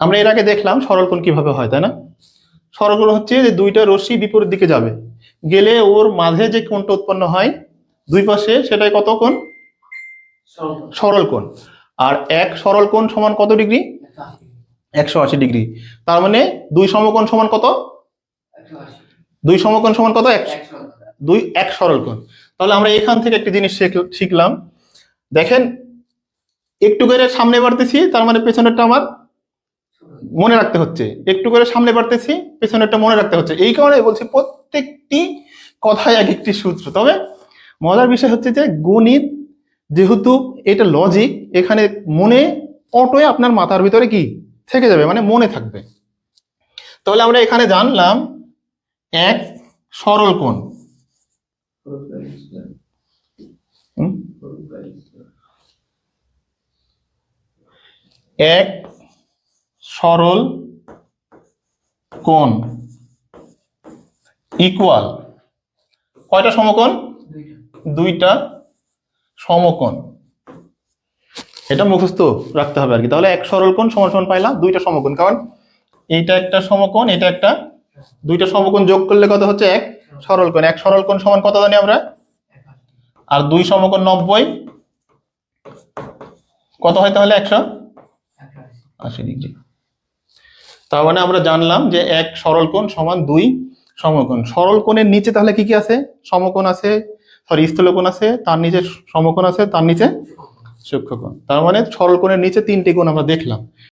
আমরা এর আগে দেখলাম সরল কোণ কীভাবে হয়, তাই না? সরল কোণ হচ্ছে যে দুইটা রশ্মি বিপরীত দিকে যাবে। গেলে ওর মাঝে যে কোণটা উৎপন্ন হয়, দুই পাশে সেটাই কত কোণ? সরল কোণ। আর এক সরল কোণ সমান কত ডিগ্রি? একশো আশি ডিগ্রি। তার মানে দুই সমকোণ সমান কত? দুই সমকোণ সমান কত? এক দুই এক সরল কোণ। তাহলে আমরা এখান থেকে একটা জিনিস শিখ- শিখলাম। দেখেন, একটু করে সামনে বাড়তেছি, তার মানে পেছনেরটা আমার মনে রাখতে হচ্ছে। একটু করে সামনে বাড়তেছি, পেছনেরটা মনে রাখতে হচ্ছে। এই কারণে বলছি প্রত্যেকটি কথায় এক একটি সূত্র। তবে মজার বিষয় হচ্ছে যে গণিত যেহেতু এটা লজিক এখানে মনে অটোয় আপনার মাথার ভিতরে কি? থেকে যাবে মানে মনে থাকবে। তাহলে আমরা এখানে জানলাম এক সরল কোণ। এক সরল কোণ ইকুয়াল কয়টা সমকোণ? দুইটা সমকোণ। এটা মুখস্থ রাখতে হবে আর কি। তাহলে এক সরল কোণ সমান সমান পাইলাম, দুইটা সমকোণ। কারণ এইটা একটা সমকোণ, এটা একটা দুইটা সমকোণ যোগ করলে কত হচ্ছে? এক সরল কোণ। এক সরল কোণ সমান কত জানি আমরা? আর দুই সমকোণ নব্বই। কত হয় তাহলে একশো? আশি ডিগ্রি। তার মানে আমরা জানলাম যে এক সরল কোণ সমান দুই সমকোণ। সরল কোণের নিচে তাহলে কি কি আছে? সমকোণ আছে সরি স্থূলকোণ আছে, তার নিচে সমকোণ আছে, তার নিচে সূক্ষ্মকোণ তার মানে সরল কোণের নিচে তিনটি কোণ আমরা দেখলাম।